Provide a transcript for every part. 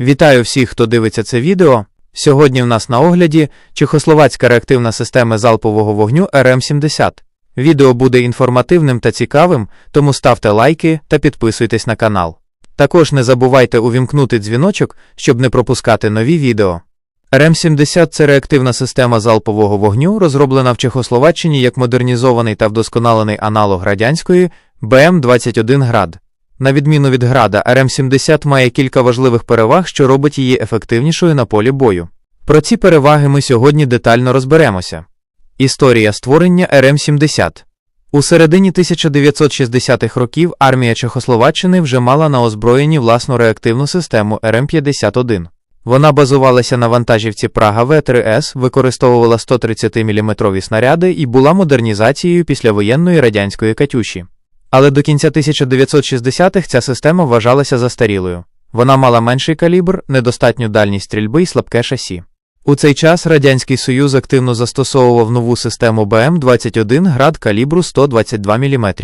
Вітаю всіх, хто дивиться це відео. Сьогодні в нас на огляді чехословацька реактивна система залпового вогню РМ-70. Відео буде інформативним та цікавим, тому ставте лайки та підписуйтесь на канал. Також не забувайте увімкнути дзвіночок, щоб не пропускати нові відео. РМ-70 це реактивна система залпового вогню, розроблена в Чехословаччині як модернізований та вдосконалений аналог радянської БМ-21 град. На відміну від града, РМ-70 має кілька важливих переваг, що робить її ефективнішою на полі бою. Про ці переваги ми сьогодні детально розберемося. Історія створення РМ-70 У середині 1960-х років армія Чехословаччини вже мала на озброєнні власну реактивну систему РМ-51. Вона базувалася на вантажівці Прага В3С, використовувала 130-мм снаряди і була модернізацією післявоєнної радянської Катюші. Але до кінця 1960-х ця система вважалася застарілою. Вона мала менший калібр, недостатню дальність стрільби і слабке шасі. У цей час Радянський Союз активно застосовував нову систему БМ-21 град калібру 122 мм.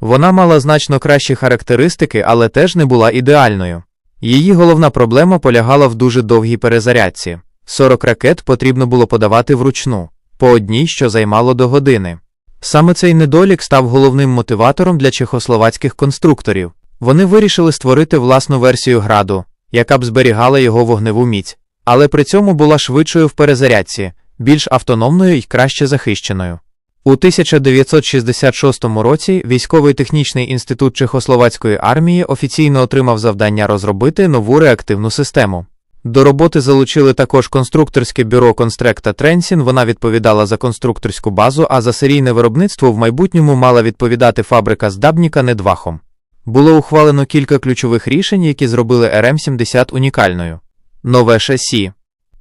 Вона мала значно кращі характеристики, але теж не була ідеальною. Її головна проблема полягала в дуже довгій перезарядці. 40 ракет потрібно було подавати вручну, по одній, що займало до години. Саме цей недолік став головним мотиватором для чехословацьких конструкторів. Вони вирішили створити власну версію граду, яка б зберігала його вогневу міць, але при цьому була швидшою в перезарядці, більш автономною і краще захищеною. У 1966 році Військовий технічний інститут Чехословацької армії офіційно отримав завдання розробити нову реактивну систему. До роботи залучили також конструкторське бюро Констректа Тренсін. Вона відповідала за конструкторську базу, а за серійне виробництво в майбутньому мала відповідати фабрика з Дабніка Недвахом. Було ухвалено кілька ключових рішень, які зробили РМ-70 унікальною. Нове шасі.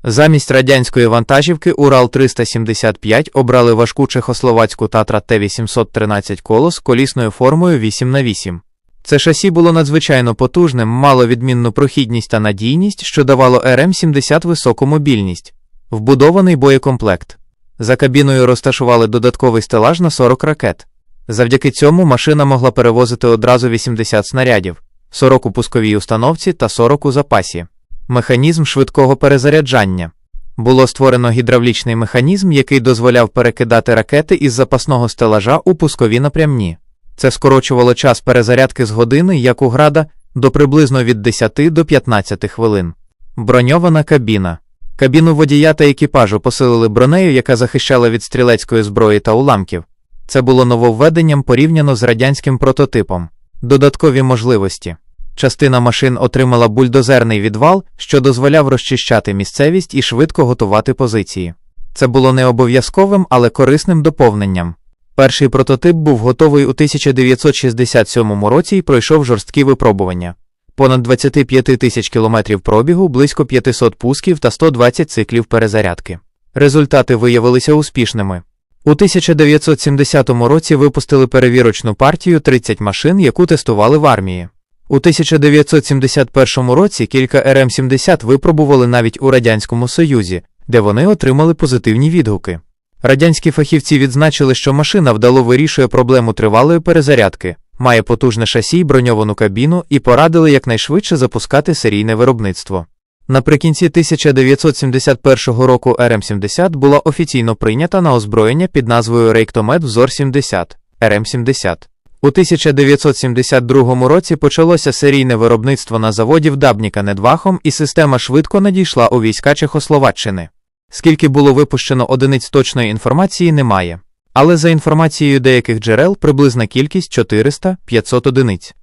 Замість радянської вантажівки Урал 375 обрали важку чехословацьку Татра Т-813 колос колісною формою 8х8. Це шасі було надзвичайно потужним, мало відмінну прохідність та надійність, що давало РМ-70 високу мобільність, вбудований боєкомплект. За кабіною розташували додатковий стелаж на 40 ракет. Завдяки цьому машина могла перевозити одразу 80 снарядів, 40 у пусковій установці та 40 у запасі. Механізм швидкого перезаряджання. Було створено гідравлічний механізм, який дозволяв перекидати ракети із запасного стелажа у пускові напрямні. Це скорочувало час перезарядки з години, як у града, до приблизно від 10 до 15 хвилин. Броньована кабіна. Кабіну водія та екіпажу посилили бронею, яка захищала від стрілецької зброї та уламків. Це було нововведенням порівняно з радянським прототипом. Додаткові можливості. Частина машин отримала бульдозерний відвал, що дозволяв розчищати місцевість і швидко готувати позиції. Це було не обов'язковим, але корисним доповненням. Перший прототип був готовий у 1967 році і пройшов жорсткі випробування. Понад 25 тисяч кілометрів пробігу, близько 500 пусків та 120 циклів перезарядки. Результати виявилися успішними. У 1970 році випустили перевірочну партію 30 машин, яку тестували в армії. У 1971 році кілька РМ-70 випробували навіть у Радянському Союзі, де вони отримали позитивні відгуки. Радянські фахівці відзначили, що машина вдало вирішує проблему тривалої перезарядки, має потужне шасі й броньовану кабіну і порадили якнайшвидше запускати серійне виробництво. Наприкінці 1971 року РМ-70 була офіційно прийнята на озброєння під назвою Рейктомет Взор 70 РМ-70. У 1972 році почалося серійне виробництво на заводі в Дабніка Недвахом, і система швидко надійшла у війська Чехословаччини. Скільки було випущено одиниць точної інформації, немає. Але за інформацією деяких джерел приблизна кількість 400-500 одиниць.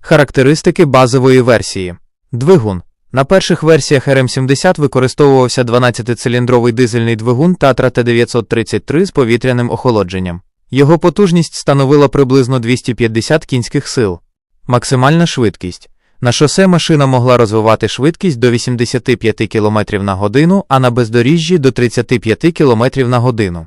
Характеристики базової версії. Двигун. На перших версіях РМ-70 використовувався 12-циліндровий дизельний двигун Татра Т933 з повітряним охолодженням. Його потужність становила приблизно 250 кінських сил. Максимальна швидкість. На шосе машина могла розвивати швидкість до 85 км на годину, а на бездоріжжі до 35 км на годину.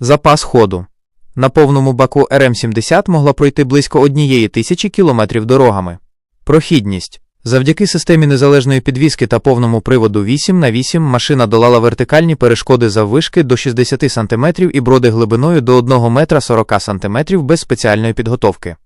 Запас ходу. На повному баку РМ-70 могла пройти близько однієї тисячі кілометрів дорогами. Прохідність. Завдяки системі незалежної підвіски та повному приводу 8 на 8 машина долала вертикальні перешкоди заввишки до 60 см і броди глибиною до 1 метра 40 см без спеціальної підготовки.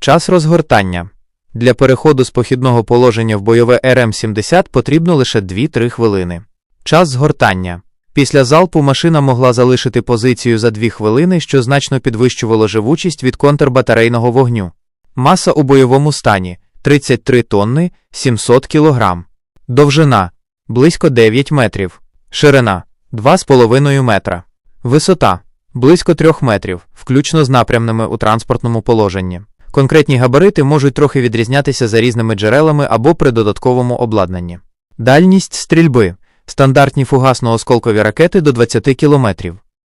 Час розгортання. Для переходу з похідного положення в бойове РМ-70 потрібно лише 2-3 хвилини. Час згортання. Після залпу машина могла залишити позицію за 2 хвилини, що значно підвищувало живучість від контрбатарейного вогню. Маса у бойовому стані 33 тонни 700 кг. Довжина близько 9 метрів. Ширина 2,5 метра. Висота близько 3 метрів, включно з напрямними у транспортному положенні. Конкретні габарити можуть трохи відрізнятися за різними джерелами або при додатковому обладнанні. Дальність стрільби стандартні фугасно-осколкові ракети до 20 км,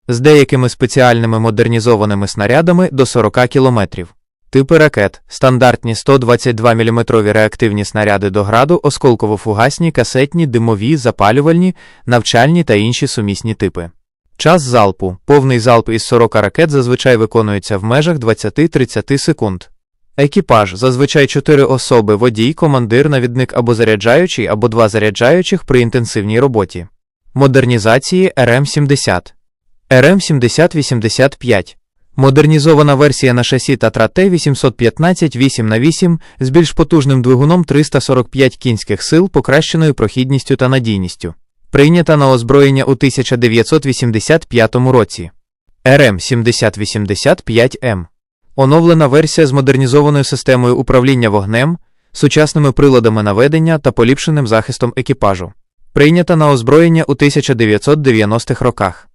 з деякими спеціальними модернізованими снарядами до 40 км. Типи ракет стандартні 122 мм реактивні снаряди до граду, осколково-фугасні, касетні, димові, запалювальні, навчальні та інші сумісні типи. Час залпу. Повний залп із 40 ракет зазвичай виконується в межах 20-30 секунд. Екіпаж зазвичай 4 особи, водій, командир, навідник або заряджаючий, або два заряджаючих при інтенсивній роботі. Модернізації РМ-70. РМ-70-85. Модернізована версія на шасі Татра Т-815 8х8 з більш потужним двигуном 345 кінських сил, покращеною прохідністю та надійністю. Прийнята на озброєння у 1985 році. РМ-7085М. Оновлена версія з модернізованою системою управління вогнем, сучасними приладами наведення та поліпшеним захистом екіпажу. Прийнята на озброєння у 1990-х роках.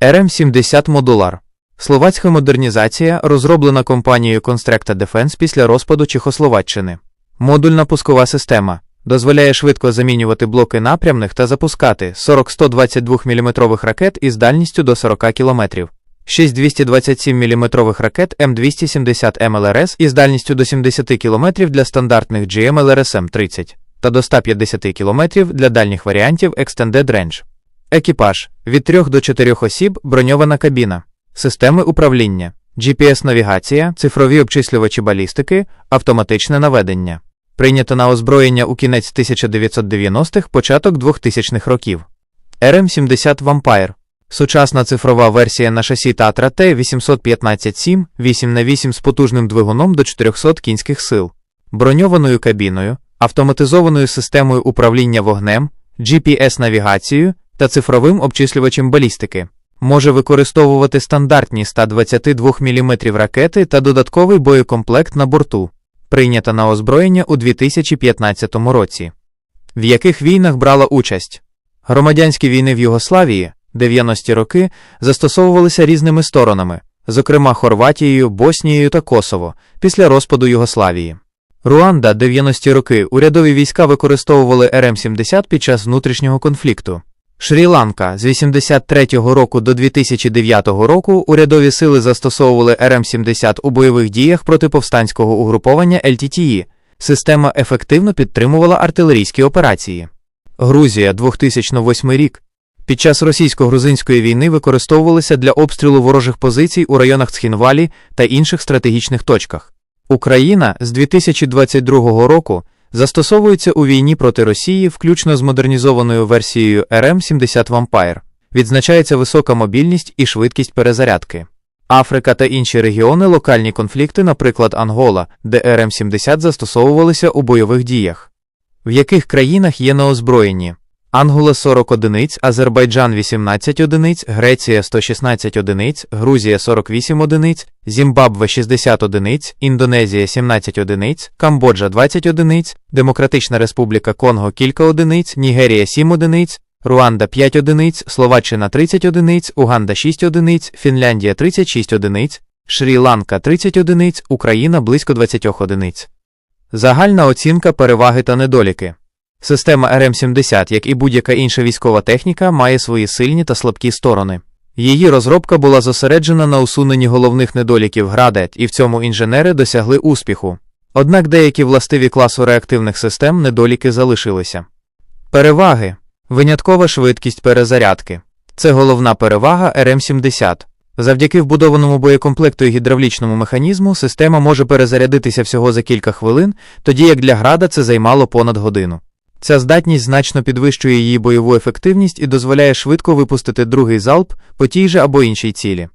РМ-70 Модулар. Словацька модернізація, розроблена компанією Constructa Defense після розпаду Чехословаччини. Модульна пускова система дозволяє швидко замінювати блоки напрямних та запускати 40-122 мм ракет із дальністю до 40 км. 6 227 мм ракет М270 МЛРС із дальністю до 70 км для стандартних GM 30 та до 150 км для дальніх варіантів Extended Range. Екіпаж від 3 до 4 осіб, броньована кабіна, системи управління, GPS-навігація, цифрові обчислювачі балістики, автоматичне наведення. Прийнято на озброєння у кінець 1990-х, початок 2000-х років. РМ-70 Vampire Сучасна цифрова версія на шасі Татра Т-815-7, 8х8 з потужним двигуном до 400 кінських сил, броньованою кабіною, автоматизованою системою управління вогнем, GPS-навігацією та цифровим обчислювачем балістики. Може використовувати стандартні 122 мм ракети та додатковий боєкомплект на борту, прийнята на озброєння у 2015 році. В яких війнах брала участь? Громадянські війни в Югославії 90-ті роки застосовувалися різними сторонами, зокрема Хорватією, Боснією та Косово, після розпаду Югославії. Руанда 90-ті роки урядові війська використовували РМ-70 під час внутрішнього конфлікту. Шрі-Ланка з 83-го року до 2009 року урядові сили застосовували РМ-70 у бойових діях проти повстанського угруповання LTTE. Система ефективно підтримувала артилерійські операції. Грузія 2008 рік. Під час російсько-грузинської війни використовувалися для обстрілу ворожих позицій у районах Цхінвалі та інших стратегічних точках. Україна з 2022 року застосовується у війні проти Росії, включно з модернізованою версією РМ-70 Vampire. Відзначається висока мобільність і швидкість перезарядки. Африка та інші регіони локальні конфлікти, наприклад, Ангола, де РМ-70 застосовувалися у бойових діях. В яких країнах є на озброєнні? Ангола 40 одиниць, Азербайджан 18 одиниць, Греція 116 одиниць, Грузія 48 одиниць, Зімбабве 60 одиниць, Індонезія 17 одиниць, Камбоджа 20 одиниць, Демократична Республіка Конго кілька одиниць, Нігерія 7 одиниць, Руанда 5 одиниць, Словаччина 30 одиниць, Уганда 6 одиниць, Фінляндія 36 одиниць, Шрі-Ланка 30 одиниць, Україна близько 20 одиниць. Загальна оцінка переваги та недоліки. Система РМ-70, як і будь-яка інша військова техніка, має свої сильні та слабкі сторони. Її розробка була зосереджена на усуненні головних недоліків градет, і в цьому інженери досягли успіху. Однак деякі властиві класу реактивних систем недоліки залишилися. Переваги виняткова швидкість перезарядки. Це головна перевага РМ-70. Завдяки вбудованому боєкомплекту і гідравлічному механізму система може перезарядитися всього за кілька хвилин, тоді як для града це займало понад годину. Ця здатність значно підвищує її бойову ефективність і дозволяє швидко випустити другий залп по тій же або іншій цілі.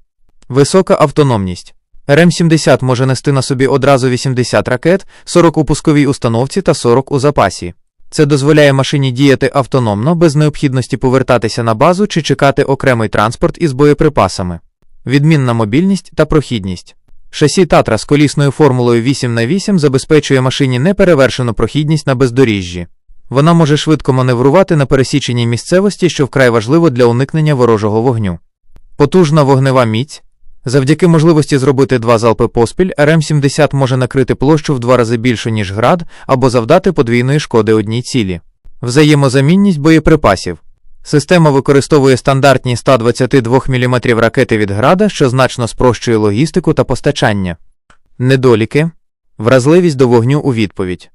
Висока автономність. РМ-70 може нести на собі одразу 80 ракет, 40 у пусковій установці та 40 у запасі. Це дозволяє машині діяти автономно, без необхідності повертатися на базу чи чекати окремий транспорт із боєприпасами. Відмінна мобільність та прохідність. Шасі Татра з колісною формулою 8х8 забезпечує машині неперевершену прохідність на бездоріжжі. Вона може швидко маневрувати на пересіченій місцевості, що вкрай важливо для уникнення ворожого вогню. Потужна вогнева міць. Завдяки можливості зробити два залпи поспіль, РМ-70 може накрити площу в два рази більше, ніж град, або завдати подвійної шкоди одній цілі. Взаємозамінність боєприпасів. Система використовує стандартні 122 мм ракети від града, що значно спрощує логістику та постачання. Недоліки. Вразливість до вогню у відповідь.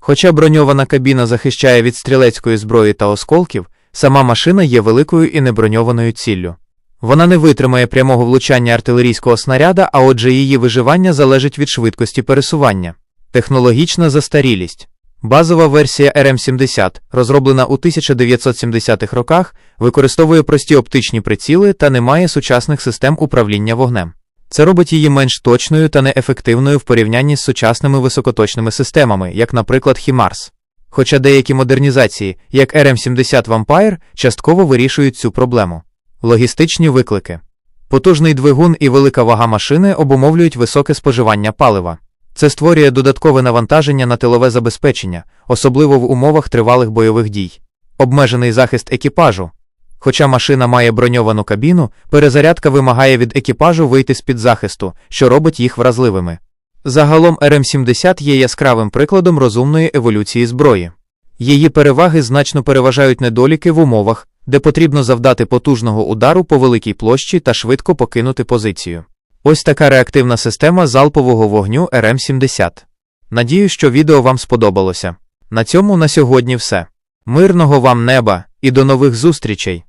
Хоча броньована кабіна захищає від стрілецької зброї та осколків, сама машина є великою і неброньованою ціллю. Вона не витримає прямого влучання артилерійського снаряда, а отже її виживання залежить від швидкості пересування. Технологічна застарілість. Базова версія RM70, розроблена у 1970-х роках, використовує прості оптичні приціли та не має сучасних систем управління вогнем. Це робить її менш точною та неефективною в порівнянні з сучасними високоточними системами, як, наприклад, HIMARS. Хоча деякі модернізації, як RM70 Vampire, частково вирішують цю проблему. Логістичні виклики. Потужний двигун і велика вага машини обумовлюють високе споживання палива. Це створює додаткове навантаження на тилове забезпечення, особливо в умовах тривалих бойових дій. Обмежений захист екіпажу. Хоча машина має броньовану кабіну, перезарядка вимагає від екіпажу вийти з-під захисту, що робить їх вразливими. Загалом РМ-70 є яскравим прикладом розумної еволюції зброї. Її переваги значно переважають недоліки в умовах, де потрібно завдати потужного удару по великій площі та швидко покинути позицію. Ось така реактивна система залпового вогню РМ-70. Надію, що відео вам сподобалося. На цьому на сьогодні все. Мирного вам неба і до нових зустрічей!